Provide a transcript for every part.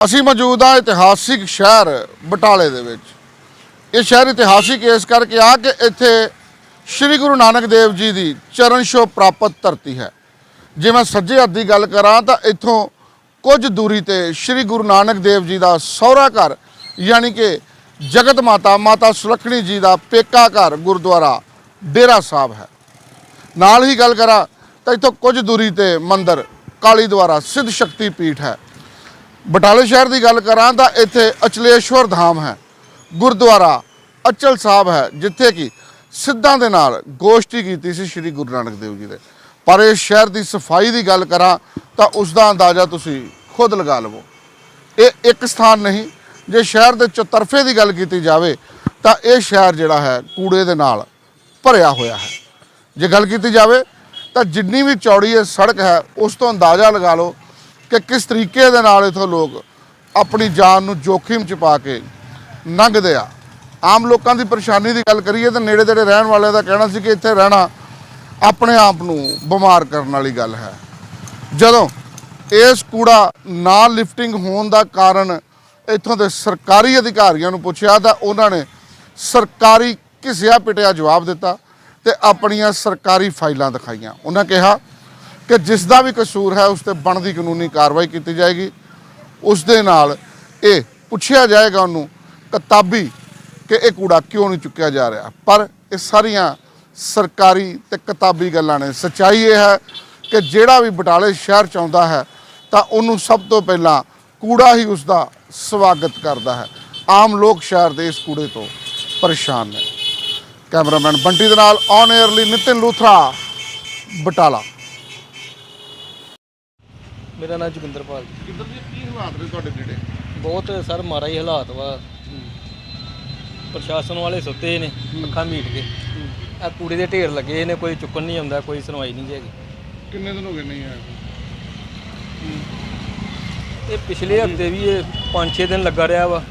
ਅਸੀਂ ਮੌਜੂਦ ਹਾਂ ਇਤਿਹਾਸਿਕ ਸ਼ਹਿਰ ਬਟਾਲੇ ਦੇ ਵਿੱਚ। ਇਹ ਸ਼ਹਿਰ ਇਤਿਹਾਸਿਕ ਇਸ ਕਰਕੇ ਆ ਕਿ ਇੱਥੇ ਸ੍ਰੀ ਗੁਰੂ ਨਾਨਕ ਦੇਵ ਜੀ ਦੀ ਚਰਨ ਛੋਹ ਪ੍ਰਾਪਤ ਧਰਤੀ ਹੈ। ਜੇ ਮੈਂ ਸੱਜੇ ਹੱਥ ਦੀ ਗੱਲ ਕਰਾਂ ਤਾਂ ਇੱਥੋਂ ਕੁਝ ਦੂਰੀ ਤੇ ਸ੍ਰੀ ਗੁਰੂ ਨਾਨਕ ਦੇਵ ਜੀ ਦਾ ਸਹੁਰਾ ਘਰ, ਯਾਨੀ ਕਿ ਜਗਤ ਮਾਤਾ ਮਾਤਾ ਸੁਲੱਖਣੀ ਜੀ ਦਾ ਪੇਕਾ ਘਰ ਗੁਰਦੁਆਰਾ ਡੇਰਾ ਸਾਹਿਬ ਹੈ। ਨਾਲ ਹੀ ਗੱਲ ਕਰਾਂ ਤਾਂ ਇੱਥੋਂ ਕੁਝ ਦੂਰੀ ਤੇ ਮੰਦਰ ਕਾਲੀ ਦੁਆਰਾ ਸਿੱਧ ਸ਼ਕਤੀ ਪੀਠ ਹੈ। ਬਟਾਲੇ ਸ਼ਹਿਰ ਦੀ ਗੱਲ ਕਰਾਂ ਤਾਂ ਇੱਥੇ ਅਚਲੇਸ਼ਵਰ ਧਾਮ ਹੈ, ਗੁਰਦੁਆਰਾ ਅਚਲ ਸਾਹਿਬ ਹੈ, ਜਿੱਥੇ ਕਿ ਸਿੱਧਾਂ ਦੇ ਨਾਲ ਗੋਸ਼ਟੀ ਕੀਤੀ ਸੀ ਸ੍ਰੀ ਗੁਰੂ ਨਾਨਕ ਦੇਵ ਜੀ ਨੇ। ਪਰ ਇਸ ਸ਼ਹਿਰ ਦੀ ਸਫ਼ਾਈ ਦੀ ਗੱਲ ਕਰਾਂ ਤਾਂ ਉਸ ਦਾ ਅੰਦਾਜ਼ਾ ਤੁਸੀਂ ਖੁਦ ਲਗਾ ਲਵੋ। ਇਹ ਇੱਕ ਸਥਾਨ ਨਹੀਂ, ਜੇ ਸ਼ਹਿਰ ਦੇ ਚਤਰਫੇ ਦੀ ਗੱਲ ਕੀਤੀ ਜਾਵੇ ਤਾਂ ਇਹ ਸ਼ਹਿਰ ਜਿਹੜਾ ਹੈ ਕੂੜੇ ਦੇ ਨਾਲ ਭਰਿਆ ਹੋਇਆ ਹੈ। ਜੇ ਗੱਲ ਕੀਤੀ ਜਾਵੇ ਤਾਂ ਜਿੰਨੀ ਵੀ ਚੌੜੀ ਇਹ ਸੜਕ ਹੈ, ਉਸ ਤੋਂ ਅੰਦਾਜ਼ਾ ਲਗਾ ਲਓ ਕਿ ਕਿਸ ਤਰੀਕੇ ਦੇ ਨਾਲ ਇਥੋਂ ਲੋਕ ਆਪਣੀ ਜਾਨ ਨੂੰ ਜੋਖਿਮ ਚ ਪਾ ਕੇ ਲੰਘਦੇ ਆ। ਆਮ ਲੋਕਾਂ ਦੀ ਪਰੇਸ਼ਾਨੀ ਦੀ ਗੱਲ ਕਰੀਏ ਤਾਂ ਨੇੜੇ ਤੇੜੇ ਰਹਿਣ ਵਾਲਿਆਂ ਦਾ ਕਹਿਣਾ ਸੀ ਕਿ ਇੱਥੇ ਰਹਿਣਾ ਆਪਣੇ ਆਪ ਨੂੰ ਬਿਮਾਰ ਕਰਨ ਵਾਲੀ ਗੱਲ ਹੈ। ਜਦੋਂ ਇਸ ਕੂੜਾ ਨਾ ਲਿਫਟਿੰਗ ਹੋਣ ਦਾ ਕਾਰਨ ਇੱਥੋਂ ਦੇ ਸਰਕਾਰੀ ਅਧਿਕਾਰੀਆਂ ਨੂੰ ਪੁੱਛਿਆ ਤਾਂ ਉਹਨਾਂ ਨੇ ਸਰਕਾਰੀ ਘਿਸਿਆ ਪਿਟਿਆ ਜਵਾਬ ਦਿੱਤਾ ਤੇ ਆਪਣੀਆਂ ਸਰਕਾਰੀ ਫਾਈਲਾਂ ਦਿਖਾਈਆਂ। ਉਹਨਾਂ ਕਿਹਾ ਕਿ ਜਿਸ ਦਾ ਵੀ ਕਸੂਰ ਹੈ, ਉਸ ਤੇ ਬਣਦੀ ਕਾਨੂੰਨੀ ਕਾਰਵਾਈ ਕੀਤੀ ਜਾਏਗੀ। ਉਸ ਦੇ ਨਾਲ ਇਹ ਪੁੱਛਿਆ ਜਾਏਗਾ ਉਹਨੂੰ ਕਿਤਾਬੀ ਕਿ ਇਹ ਕੂੜਾ ਕਿਉਂ ਨਹੀਂ ਚੁੱਕਿਆ ਜਾ ਰਿਹਾ। ਪਰ ਇਹ ਸਾਰੀਆਂ ਸਰਕਾਰੀ ਤੇ ਕਿਤਾਬੀ ਗੱਲਾਂ ਨੇ। ਸੱਚਾਈ ਇਹ ਹੈ ਕਿ ਜਿਹੜਾ ਵੀ ਬਟਾਲੇ ਸ਼ਹਿਰ ਚ ਆਉਂਦਾ ਹੈ, ਤਾਂ ਉਹਨੂੰ ਸਭ ਤੋਂ ਪਹਿਲਾਂ ਕੂੜਾ ਹੀ ਉਸ ਦਾ ਸਵਾਗਤ ਕਰਦਾ ਹੈ। ਆਮ ਲੋਕ ਸ਼ਹਿਰ ਦੇ ਇਸ ਕੂੜੇ ਤੋਂ ਪਰੇਸ਼ਾਨ ਨੇ। ਕੈਮਰਾਮੈਨ ਬੰਟੀ ਦੇ ਨਾਲ ਔਨ 에ਅਰ ਲਈ ਨਿਤਿਨ ਲੂਥਰਾ, ਬਟਾਲਾ। ਮੇਰਾ ਨਾਮ ਜੋਗਿੰਦਰਪਾਲ ਜੀ। ਕਿੱਧਰ ਦੀ ਕੀ ਹਾਲਾਤ ਨੇ ਤੁਹਾਡੇ ਨੇੜੇ? ਬਹੁਤ ਸਰ ਮਾਰਾ ਹੀ ਹਾਲਾਤ ਵਾ। ਪ੍ਰਸ਼ਾਸਨ ਵਾਲੇ ਸੁੱਤੇ ਨੇ ਅੱਖਾਂ ਮੀਟ ਕੇ ਆ ਕੂੜੇ ਦੇ ਢੇਰ ਲੱਗੇ ਨੇ ਕੋਈ ਚੁੱਕਣ ਨਹੀਂ ਆਉਂਦਾ ਕੋਈ ਸੁਣਵਾਈ ਨਹੀਂ ਹੈਗੀ। ਕਿੰਨੇ ਦਿਨ ਹੋ ਗਏ ਨਹੀਂ ਆਏ ਇਹ ਪਿਛਲੇ ਹਫ਼ਤੇ ਵੀ ਇਹ 5-6 ਦਿਨ ਲੱਗਾ ਰਿਹਾ ਵਾ।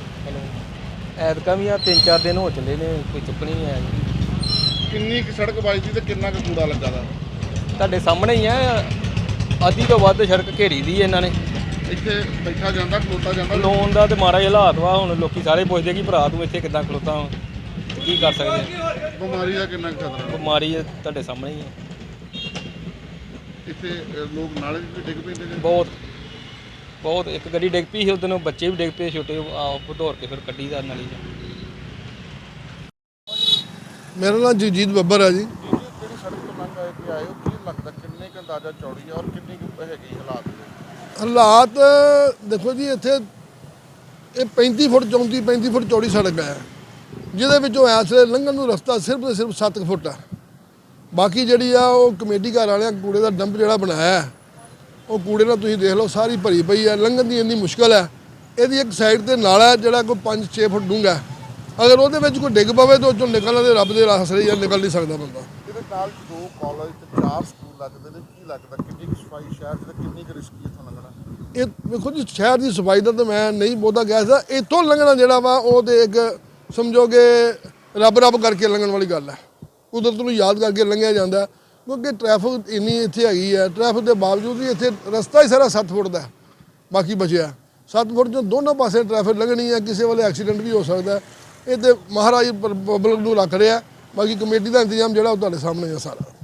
ਐਤਕਾਂ ਵੀ ਆ 3-4 ਦਿਨ ਹੋ ਚੱਲੇ ਨੇ ਕੋਈ ਚੁੱਕਣੀ ਨਹੀਂ ਆਇਆ ਜੀ। ਕਿੰਨੀ ਕੁ ਸੜਕ ਵੱਜਦੀ ਤੇ ਕਿੰਨਾ ਕੁ ਕੂੜਾ ਲੱਗਾ ਦਾ? ਤੁਹਾਡੇ ਸਾਹਮਣੇ ਹੀ ਆ ਅੱਧੀ ਤੋਂ ਵੱਧ ਸੜਕ ਘੇਰੀ ਦੀ ਇਹਨਾਂ ਨੇ। ਇੱਥੇ ਬੈਠਾ ਜਾਂਦਾ ਖਲੋਤਾ ਜਾਂਦਾ। ਲੋਨ ਦਾ ਤੇ ਮਾਰਾ ਹਾਲਾਤ ਵਾ ਹੁਣ ਲੋਕੀ ਸਾਰੇ ਪੁੱਛਦੇ ਕਿ ਭਰਾ ਤੂੰ ਇੱਥੇ ਕਿੱਦਾਂ ਖਲੋਤਾ ਵਾਂ? ਤੇ ਕੀ ਕਰ ਸਕਦੇ ਆ? ਬਿਮਾਰੀ ਦਾ ਕਿੰਨਾ ਕੁ ਖਤਰਾ? ਬਿਮਾਰੀ ਇਹ ਤੁਹਾਡੇ ਸਾਹਮਣੇ ਹੀ ਹੈ ਇੱਥੇ ਅ, ਲੋਕ ਨਾਲੇ ਵੀ ਡਿੱਗ ਪੈਂਦੇ ਨੇ। ਬਹੁਤ ਬਹੁਤ। ਇੱਕ ਗੱਡੀ ਡਿੱਗ ਪਈ ਸੀ ਉਦੋਂ ਬੱਚੇ ਵੀ ਡਿੱਗ ਪਏ ਛੋਟੇ ਆਪ ਦੌੜ ਕੇ ਫਿਰ ਕੱਢੀ ਦਾ ਨਾਲੀ 'ਚ। ਮੇਰਾ ਨਾਮ ਜਗਜੀਤ ਬੱਬਰ ਹੈ ਜੀ। ਜਿਹੜੀ ਸੜਕ ਤੋਂ ਲੰਘ ਆਏ ਕਿ ਆਏ ਹੋ? ਕੀ ਲੱਗਦਾ ਅੰਦਾਜ਼ਾ ਚੌੜੀ ਹੈ ਔਰ ਕਿੰਨੀ ਕੁ ਹੈਗੀ ਹਾਲਾਤ? ਹਾਲਾਤ ਦੇਖੋ ਜੀ ਇੱਥੇ ਇਹ 35 ਫੁੱਟ 34 35 ਫੁੱਟ ਚੌੜੀ ਸੜਕ ਹੈ। ਜਿਹਦੇ ਵਿੱਚੋਂ ਇਸ ਵੇਲੇ ਲੰਘਣ ਨੂੰ ਰਸਤਾ ਸਿਰਫ ਤੇ ਸਿਰਫ 7 ਫੁੱਟ ਹੈ ਬਾਕੀ ਜਿਹੜੀ ਆ ਉਹ ਕਮੇਟੀ ਘਰ ਵਾਲਿਆਂ ਕੂੜੇ ਦਾ ਡੰਪ ਜਿਹੜਾ ਬਣਾਇਆ ਉਹ ਕੂੜੇ ਨਾਲ ਤੁਸੀਂ ਦੇਖ ਲਓ ਸਾਰੀ ਭਰੀ ਪਈ ਹੈ ਲੰਘਣ ਦੀ ਇੰਨੀ ਮੁਸ਼ਕਲ ਹੈ। ਇਹਦੀ ਇੱਕ ਸਾਈਡ ਤੇ ਨਾਲਾ ਜਿਹੜਾ ਕੋਈ 5-6 ਫੁੱਟ ਡੂੰਘਾ ਅਗਰ ਉਹਦੇ ਵਿੱਚ ਕੋਈ ਡਿੱਗ ਪਵੇ ਤਾਂ ਉਹ ਚੋਂ ਨਿਕਲਣਾ ਤੇ ਰੱਬ ਦੇ ਹੀ ਹੈ, ਨਿਕਲ ਨਹੀਂ ਸਕਦਾ ਬੰਦਾ। ਇਹਦੇ ਨਾਲ ਦੋ ਕਾਲਜ ਤੇ ਚਾਰ ਸਕੂਲ ਲੱਗਦੇ ਨੇ ਲੱਗਦਾ ਕਿੰਨੀ ਕੁ ਸਫ਼ਾਈ ਸ਼ਹਿਰ 'ਚ ਕਿੰਨੀ ਕੁ ਰਿਸਕੀ ਇੱਥੋਂ ਲੰਘਣਾ? ਇਹ ਵੇਖੋ ਜੀ, ਸ਼ਹਿਰ ਦੀ ਸਫ਼ਾਈ ਦਾ ਤਾਂ ਮੈਂ ਨਹੀਂ ਬਹੁਤਾ ਕਹਿ ਸਕਦਾ। ਇੱਥੋਂ ਲੰਘਣਾ ਜਿਹੜਾ ਵਾ, ਉਹ ਤੇ ਇੱਕ ਸਮਝੋਗੇ ਰੱਬ ਰੱਬ ਕਰਕੇ ਲੰਘਣ ਵਾਲੀ ਗੱਲ ਹੈ। ਕੁਦਰਤ ਨੂੰ ਯਾਦ ਕਰਕੇ ਲੰਘਿਆ ਜਾਂਦਾ ਕਿਉਂਕਿ ਟ੍ਰੈਫਿਕ ਇੰਨੀ ਇੱਥੇ ਹੈਗੀ ਹੈ, ਟ੍ਰੈਫਿਕ ਦੇ ਬਾਵਜੂਦ ਵੀ ਇੱਥੇ ਰਸਤਾ ਹੀ ਸਾਰਾ 7 ਫੁੱਟ ਦਾ ਬਾਕੀ ਬਚਿਆ 7 ਫੁੱਟ ਚੋਂ ਦੋਨੋਂ ਪਾਸੇ ਟ੍ਰੈਫਿਕ ਲੰਘਣੀ ਹੈ, ਕਿਸੇ ਵੇਲੇ ਐਕਸੀਡੈਂਟ ਵੀ ਹੋ ਸਕਦਾ ਇਹ ਤੇ ਮਹਾਰਾਜ ਪਬਲਿਕ ਨੂੰ ਰੱਖ ਰਿਹਾ ਬਾਕੀ ਕਮੇਟੀ ਦਾ ਇੰਤਜ਼ਾਮ ਜਿਹੜਾ ਉਹ ਤੁਹਾਡੇ ਸਾਹਮਣੇ ਹੈ ਸਾਰਾ।